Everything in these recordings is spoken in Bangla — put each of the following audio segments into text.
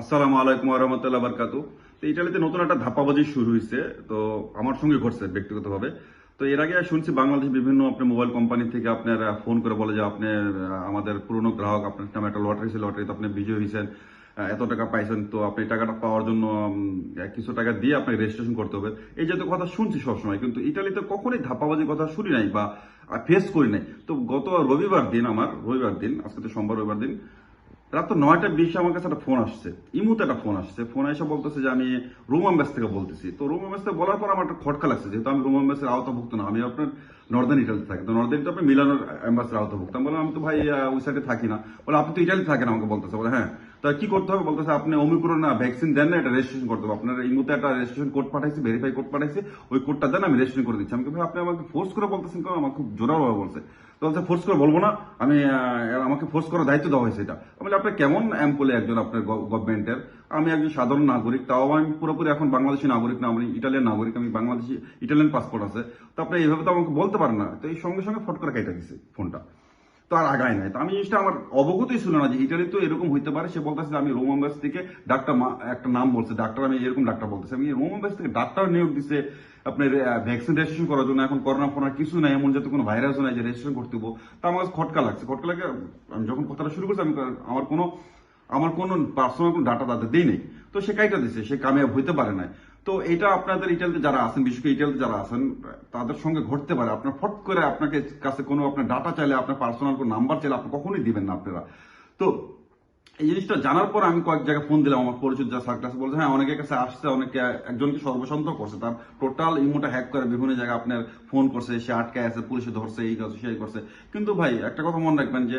আসসালামু আলাইকুম রহমতুল্লাহ বারকাতু তো ইটালিতে নতুন একটা ধাপ্পাবাজি শুরু হয়েছে তো আমার সঙ্গে ঘটছে ব্যক্তিগতভাবে। তো এর আগে শুনছি বাংলাদেশের বিভিন্ন আপনার মোবাইল কোম্পানি থেকে আপনার ফোন করে বলে যে আপনি আমাদের পুরনো গ্রাহক, আপনার নামে একটা লটারি ছিল, লটারিতে আপনি বিজয় হয়েছেন এত টাকা পাইছেন, তো আপনি টাকাটা পাওয়ার জন্য কিছু টাকা দিয়ে আপনাকে রেজিস্ট্রেশন করতে হবে। এই জাতীয় কথা শুনছি সবসময়, কিন্তু ইটালিতে কখনোই ধাপ্পাবাজির কথা শুনি নাই বা ফেস করি নাই। তো গত রবিবার দিন আমার, রবিবার দিন, আজকে তো সোমবার রবিবার দিন রাত নয়টা বিশে আমার কাছে একটা ফোন আসছে। ইমুতে একটা ফোন আসছে। ফোন এসে বলতেছে যে, আমি রুম অ্যাম্বাস থেকে বলতেছি। তো রুম অ্যাম্বাস থেকে বলার পর আমার একটা খটকা লাগছে। যেহেতু আমি রুম অ্যাম্বাসের আওতাভুক্ত না, আমি আপনার নর্দার্ন ইটালিতে থাকি। তো নর্দার্ন ইটালি মিলানোর অ্যাম্বাসের আওতাভুক্ত। আমি বললাম, আমি তো ভাই ওই সাইডে থাকি না। বলে, আপনি তো ইটালি থাকেন আমাকে বলতেছে। বলে হ্যাঁ। তা কি করতে হবে? বলতেছে, আপনি অমিক্রণ না ভ্যাকসিন দেন না, এটা রেজিস্ট্রেশন করতে হবে। আপনার এই মুহূর্তে একটা রেজিস্ট্রেশন কোড পাঠাইছি ভেরিফাই কোড পাঠাইছি, ওই কোডটা দেন, আমি রেজিস্ট্রেশন করে দিচ্ছি। আমি ভাই, আপনি আমাকে ফোর্স করে বলতেছেন কেন? আমার খুব জোরাভাবে বলছে। তো বলছে ফোর্স করে বলব না আমি আমাকে ফোর্স করার দায়িত্ব দেওয়া হয়েছে এটা। আমি বলি, আপনি কেমন এমপ্লয় একজন আপনার গভর্নমেন্টের আমি একজন সাধারণ নাগরিক তাও আমি পুরোপুরি এখন বাংলাদেশি নাগরিক না আমি ইটালিয়ান নাগরিক আমি বাংলাদেশি ইটালিয়ান পাসপোর্ট আছে। তো আপনি এইভাবে তো আমাকে বলতে পারেন না। তো এই সঙ্গে সঙ্গে ফট করে কেটে দিছে ফোনটা তো আর আগায় নাই। তো আমি জিনিসটা আমার অবগতই ছিল না যে ইটালি তো এরকম হইতে পারে। সে বলতেছে আমি রোম অ্যাম্বাস থেকে ডাক্তার একটা নাম বলছে। ডাক্তার আমি এরকম ডাক্তার বলতেছে। আমি রোম অ্যাম্বাস থেকে ডাক্তার নিয়োগ দিছে আপনার ভ্যাকসিন রেজিস্ট্রেশন করার জন্য। এখন করোনা ফোনার কিছু নাই। এমন যাতে কোনো ভাইরাস নাই যে রেজিস্ট্রেশন করতে হব তা আমার খটকা লাগছে। খটকা লাগে, আমি যখন কথাটা শুরু করছি, আমি আমার কোনো আমার কোনো পার্সোনাল কোনো ডাটা তাদের দিই নেই। তো সে কাইটা দিছে। সে কামিয়াব হইতে পারে না তো এটা আপনাদের ইটালিতে যারা আছেন, বিশেষ করে ইটালিতে যারা আছেন, তাদের সঙ্গে ঘটতে পারে। আপনার ফট করে আপনাকে কাছে কোনো আপনার ডাটা চাইলে, আপনার পার্সোনাল কোনো নাম্বার চাইলে আপনি কখনোই দিবেন না আপনারা। তো এই জিনিসটা জানার পর আমি কয়েক জায়গায় ফোন দিলাম আমার পরিচিত যা স্যার ক্লাসে বলছে হ্যাঁ অনেকের কাছে আসছে, অনেকে একজনকে সর্বশান্ত করছে। তার টোটাল ইমোটা হ্যাক করে বিভিন্ন জায়গায় আপনার ফোন করছে, সে আটকায় আছে, পুলিশে ধরছে, এই করছে, সেই করছে। কিন্তু ভাই, একটা কথা মনে রাখবেন যে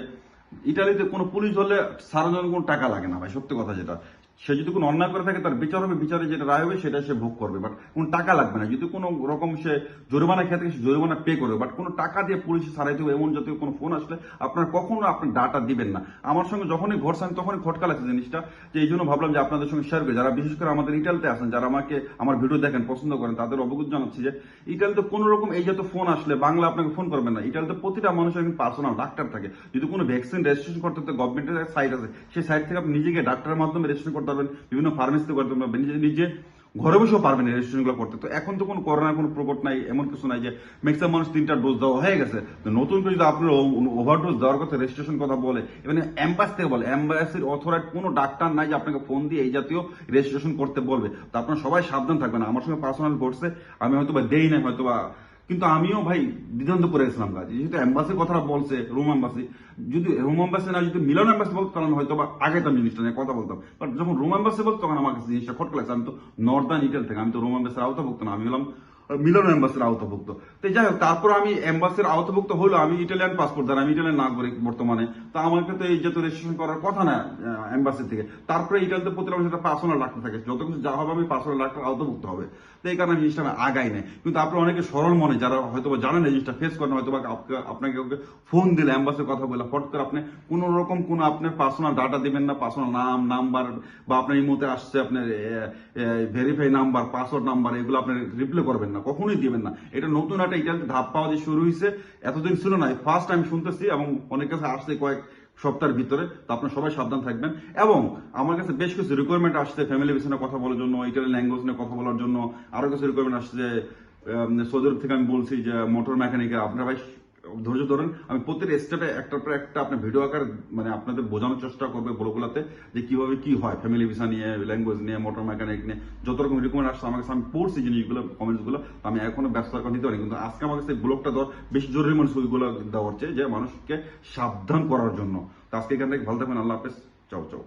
ইটালিতে কোনো পুলিশ ধরলে সারাজন কোনো টাকা লাগে না ভাই, সত্যি কথা যেটা। সে যদি কোনো অন্যায় করে থাকে, তার বিচার হবে, বিচারে যেটা রায় হবে সেটা সে ভোগ করবে। বাট কোনো টাকা লাগবে না। যদি কোনো রকম সে জরিমানা খেয়ে থাকে, সে জরিমানা পে করবে। বাট কোনো টাকা দিয়ে পুলিশ সারাইতে হবে, এমন জাতীয় কোনো ফোন আসলে আপনার কখনো আপনার ডাটা দিবেন না। আমার সঙ্গে যখনই ঘটছে আমি তখনই খটকা লাগছে জিনিসটা, যে এই জন্য ভাবলাম যে আপনাদের সঙ্গে শেয়ার করি। যারা বিশেষ করে আমাদের ইটালিতে আসেন, যারা আমাকে, আমার ভিডিও দেখেন, পছন্দ করেন, তাদের অবগত জানাচ্ছি যে ইটালিতে কোনো রকম এই জাতীয় ফোন আসলে বাংলা আপনাকে ফোন করবেন না। ইটালিতে প্রতিটা মানুষের কিন্তু পার্সোনাল ডাক্তার থাকে। যদি কোনো ভ্যাকসিন রেজিস্ট্রেশন করতে গভর্নমেন্টের সাইট আছে। সেই সাইট থেকে আপনি নিজেকে ডাক্তারের মাধ্যমে রেজিস্ট্রেশন করতে পারবেন বিভিন্ন ফার্মেসিতে করতে পারবেন, নিজে নিজে ঘরে বসেও পারবেন রেজিস্ট্রেশনগুলো করতে। তো এখন তো কোনো করোনার কোনো প্রকট নাই, এমন কিছু নাই যে ম্যাক্সিমাম মানুষ তিনটা ডোজ দেওয়া হয়ে গেছে। তো নতুন করে যদি আপনার ওভারডোজ দেওয়ার কথা রেজিস্ট্রেশন কথা বলে এখানে অ্যাম্বাস থেকে বলে অ্যাম্বাসির অথরাইট কোনো ডাক্তার নাই যে আপনাকে ফোন দিয়ে এই জাতীয় রেজিস্ট্রেশন করতে বলবে। তো আপনারা সবাই সাবধান থাকবেন। আমার সঙ্গে পার্সোনাল ঘটছে, আমি হয়তো বা দেই নাই হয়তো বা কিন্তু আমিও ভাই দ্বিধান্ত করে গেছিলাম কাজে। যেহেতু অ্যাম্বাসির কথাটা বলছে রোম অ্যাম্বাসি যদি রোম অ্যাম্বাসি না, যদি মিলন অ্যাম্বাসি বলতো, তাহলে হয়তো বা আগে তো জিনিসটা নিয়ে কথা বলতাম। বাট যখন রোম অ্যাম্বাসি বলতো, তখন আমার কাছে জিনিসটা খটকা লাগছে। আমি তো নর্দার্ন ইটাল থেকে, আমি তো রোম অ্যাম্বাসির আওতাভুক্ত না, আমি হলাম মিলন এম্বাসির আওতাভুক্ত। তো যাই হোক, তারপর আমি এম্বাসির আওতাভুক্ত হলো আমি ইটালিয়ান পাসপোর্ট দ্বারা আমি ইটালিয়ান নাগরিক বর্তমানে, তো আমাকে তো এই যেহেতু রেজিস্ট্রেশন করার কথা না এম্বাসি থেকে। তারপরে ইটালিতে প্রতি একটা পার্সোনাল ডাক্তার থাকে, যত কিছু যা হবে আমি পার্সোনাল ডাক্তার আওতাভুক্ত হবে। তো এই কারণে জিনিসটা আমি আগাই নাই। কিন্তু আপনার অনেকে সরল মনে, যারা হয়তো জানেন এই জিনিসটা ফেস করেন হয়তো আপনাকে ওকে ফোন দিলে, এম্বাসির কথা বলে, ফট করে আপনি কোনো রকম কোনো আপনার পার্সোনাল ডাটা দিবেন না পার্সোনাল নাম নাম্বার বা আপনার এই মুহূর্তে আসছে আপনার ভেরিফাই নাম্বার পাসওয়ার্ড নাম্বার এগুলো আপনি রিপ্লে করবেন না। কখনোই দিবেন না। এটা নতুন একটা ইটালিতে ধাপ পাওয়া যে শুরু হয়েছে এতদিন ছিল না ফার্স্ট আমি শুনতেছি এবং অনেক কাছে আসছে কয়েক সপ্তাহের ভিতরে, তো আপনার সবাই সাবধান থাকবেন। এবং আমার কাছে বেশ কিছু রিকোয়ারমেন্ট আসছে ফ্যামিলি বিষয়ে কথা বলার জন্য ইটালিয়ান ল্যাঙ্গুয়েজ নিয়ে কথা বলার জন্য। আরও কিছু রিকোয়ারমেন্ট আসছে সৌদি আরব থেকে আমি বলছি যে মোটর মেকানিকে আপনারা ভাই ধৈর্য ধরেন, আমি প্রত্যেক স্টেপে একটার পর একটা আপনার ভিডিও আকার মানে আপনাদের বোঝানোর চেষ্টা করবে বড়গুলাতে যে কীভাবে কি হয় ফ্যামিলি ভিসা নিয়ে ল্যাঙ্গুয়েজ নিয়ে মোটর মেকানিক নিয়ে, যত রকম রিকমেন্ড আসছে, আমার কাছে আমি পড়ছি জিনিসগুলো কমেন্টসগুলো আমি এখনও ব্যস্ত করে দিতে পারি। কিন্তু আজকে আমার কাছে ব্লগটা দেওয়ার, বেশি জরুরি মানুষ ওইগুলো দেওয়া হচ্ছে যে মানুষকে সাবধান করার জন্য। তো আজকে এখান থেকে ভালো থাকবেন, আল্লাহ হাফেজ, চাও চাও।